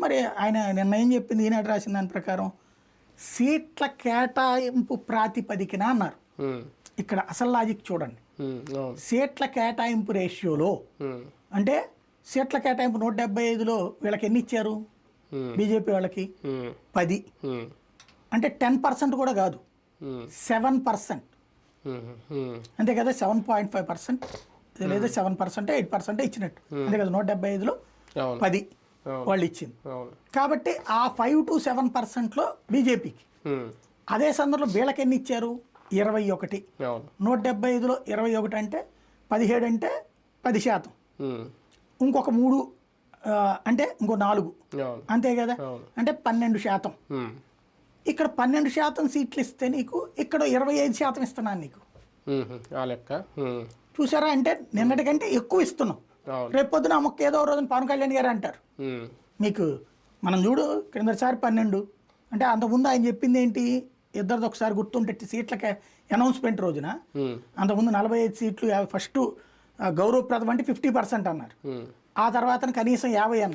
మరి ఆయన నిన్న ఏం చెప్పింది? ఈనాడు రాసిన దాని ప్రకారం? సీట్ల కేటాయింపు ప్రాతిపదికన అన్నారు. ఇక్కడ అసలు లాజిక్ చూడండి. సీట్ల కేటాయింపు రేషియోలో అంటే సీట్ల కేటాయింపు నూట డెబ్బై ఐదులో వీళ్ళకి ఎన్ని ఇచ్చారు? బీజేపీ వాళ్ళకి పది. అంటే టెన్ పర్సెంట్ కూడా కాదు. Seven percent. అంతే కదా సెవెన్ పాయింట్ ఫైవ్ పర్సెంట్ లేదా సెవెన్ పర్సెంట్ ఎయిట్ పర్సెంట్ ఇచ్చినట్టు. అంతే కదా నూట డెబ్బై ఐదులో పది వాళ్ళు ఇచ్చింది కాబట్టి ఆ ఫైవ్ టు సెవెన్ పర్సెంట్లో బీజేపీకి. అదే సందర్భంలో వీళ్ళకి ఎన్ని ఇచ్చారు ఇరవై ఒకటి. నూట డెబ్బై ఐదులో ఇరవై ఒకటి అంటే పదిహేడు అంటే పది శాతం. ఇంకొక మూడు అంటే ఇంకో నాలుగు. అంతే కదా. అంటే పన్నెండు శాతం. ఇక్కడ పన్నెండు శాతం సీట్లు ఇస్తే నీకు ఇక్కడ ఇరవై ఐదు శాతం ఇస్తున్నాను నీకు. చూసారా? అంటే నిన్నటికంటే ఎక్కువ ఇస్తున్నాం. అవును. రేపు పొద్దున అమ్మకి ఏదో ఒక రోజున పవన్ కళ్యాణ్ గారు అంటారు. మీకు మనం చూడు క్రిందసారి పన్నెండు. అంటే అంతకుముందు ఆయన చెప్పింది ఏంటి? ఇద్దరిది ఒకసారి గుర్తుంటే సీట్లకి అనౌన్స్మెంట్ రోజున అంతకుముందు నలభై ఐదు సీట్లు ఫస్ట్ గౌరవప్రదం అంటే ఫిఫ్టీ పర్సెంట్ అన్నారు. ఆ తర్వాత కనీసం యాభై అన్నారు.